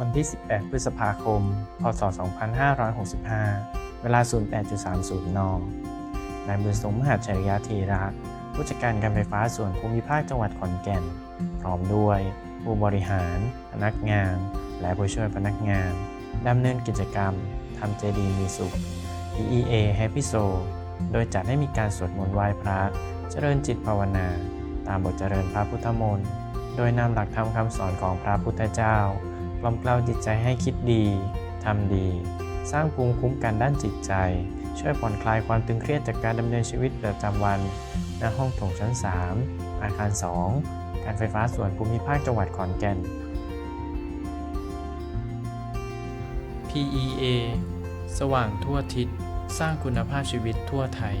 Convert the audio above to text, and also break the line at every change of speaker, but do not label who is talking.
วันที่ 18 พฤษภาคม พศ 2565 เวลา 08.30 น นายบุญสมหาจริยาธีระผู้จัดการการไฟฟ้าส่วนภูมิภาคจังหวัดขอนแก่น พร้อมด้วย ผู้บริหาร พนักงาน และผู้ช่วยพนักงาน ดำเนินกิจกรรมทำเจดีย์มีสุข EEA Happy Soul โดยจัดให้มีการสวดมนต์ไหว้พระ เจริญจิตภาวนา ตามบทเจริญพระพุทธมนต์ โดยนำหลักธรรมคำสอนของพระพุทธเจ้า กล่อมเกลาจิตใจให้คิดดี ทำดี สร้างภูมิคุ้มกันด้านจิตใจ ช่วยผ่อนคลายความตึงเครียดจากการดำเนินชีวิตประจำวันณห้องโถงชั้น 3 อาคาร 2 การไฟฟ้าส่วนภูมิภาคจังหวัดขอนแก่น PEA สว่างทั่วทิศ สร้างคุณภาพชีวิตทั่วไทย